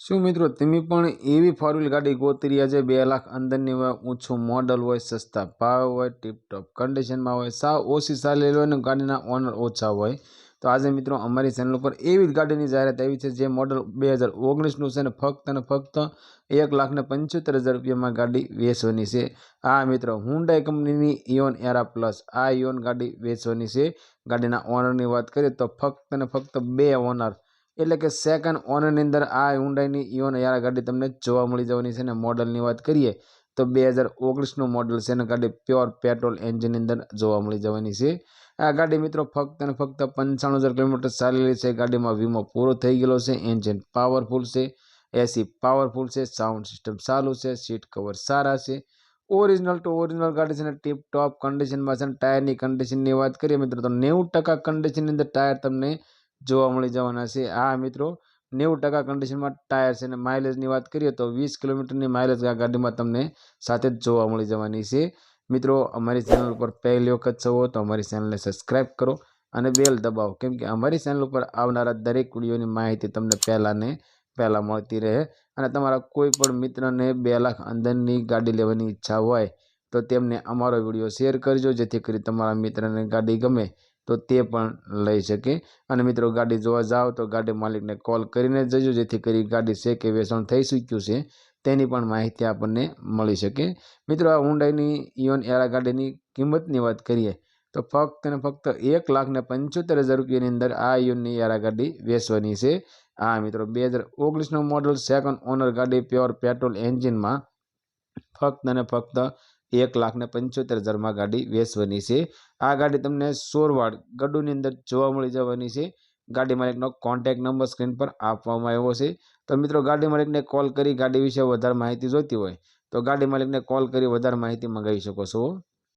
શું મિત્રો, તમે પણ એવી ફોર વ્હીલ ગાડી ગોતી રહ્યા છે બે લાખ અંદરની હોય, ઊંચું મોડલ હોય, સસ્તા ભાવ હોય ટીપટોપ કન્ડિશનમાં હોય, સાવ ઓછી ચાલેલી હોય અને ગાડીના ઓનર ઓછા હોય. તો આજે મિત્રો, અમારી ચેનલ ઉપર એવી જ ગાડીની જાહેરાત આવી છે જે મોડલ બે હજાર ઓગણીસનું છે ને ફક્ત અને ફક્ત એક લાખ ને પંચોતેર હજાર રૂપિયામાં ગાડી વેચવાની છે. આ મિત્રો હુન્ડાઈ કંપનીની ઇયોન એરા પ્લસ આ ઇયોન ગાડી વેચવાની છે. ગાડીના ઓનરની વાત કરીએ તો ફક્ત અને ફક્ત બે ઓનર એટલે કે સેકન્ડ ઓનરની અંદર આ હુન્ડાઈની ઇઓન યાર ગાડી તમને જોવા મળી જવાની છે. ને મોડલની વાત કરીએ તો બે હજાર ઓગણીસનું મોડલ છે. અને ગાડી પ્યોર પેટ્રોલ એન્જિનની અંદર જોવા મળી જવાની છે. આ ગાડી મિત્રો ફક્ત અને ફક્ત પંચાણું હજાર કિલોમીટર ચાલેલી છે. ગાડીમાં વીમો પૂરો થઈ ગયેલો છે. એન્જિન પાવરફુલ છે. એસી પાવરફુલ છે. સાઉન્ડ સિસ્ટમ સારું છે. સીટ કવર સારા છે. ઓરિજિનલ ટુ ઓરિજિનલ ગાડી છે. ને ટીપ ટોપ કન્ડિશનમાં છે. ટાયરની કન્ડિશનની વાત કરીએ મિત્રો, તો નેવું ટકા કન્ડિશનની અંદર ટાયર તમને જોવા મળી જવાના છે. આ મિત્રો, નેવું ટકા કન્ડિશનમાં ટાયર છે અને માઇલેજની વાત કરીએ તો વીસ કિલોમીટરની માઇલેજ આ ગાડીમાં તમને સાથે જ જોવા મળી જવાની છે. મિત્રો, અમારી ચેનલ ઉપર પહેલી વખત છો તો અમારી ચેનલને સબસ્ક્રાઈબ કરો અને બેલ દબાવો. કેમ કે અમારી ચેનલ ઉપર આવનારા દરેક વિડીયોની માહિતી તમને પહેલાંને પહેલાં મળતી રહે અને તમારા કોઈ પણ મિત્રને બે લાખ અંદરની ગાડી લેવાની ઈચ્છા હોય તો તેમને અમારો વીડિયો શેર કરજો, જેથી કરી તમારા મિત્રને ગાડી ગમે. તો તે પણ લઈ શકે. અને મિત્રો ગાડી જોવા જાઓ તો ગાડી માલિકને કોલ કરીને જજો, જેથી કરી ગાડી છે કે વેચાણ થઈ ચૂક્યું છે, તેની પણ માહિતી આપણને મળી શકે. મિત્રો આ ઊંડાઈની ઇયોન એરા ગાડીની કિંમતની વાત કરીએ, તો ફક્ત અને ફક્ત એક લાખ ને પંચોતેર હજાર રૂપિયાની અંદર આ ઇયોનની એરા ગાડી વેચવાની છે. આ મિત્રો, બે હજાર ઓગણીસનું મોડલ સેકન્ડ ઓનર ગાડી પ્યોર પેટ્રોલ એન્જિનમાં ફક્ત અને ફક્ત એક લાખ ને પંચોતેર હજારમાં ગાડી વેચવાની છે. આ ગાડી તમને સોરવાડ ગડુની અંદર જોવા મળી જવાની છે. ગાડી માલિકનો કોન્ટેક નંબર સ્ક્રીન પર આપવામાં આવ્યો છે. તો મિત્રો, ગાડી માલિકને કોલ કરી ગાડી વિશે વધારે માહિતી જોઈતી હોય તો ગાડી માલિકને કોલ કરી વધારે માહિતી મંગાવી શકો છો.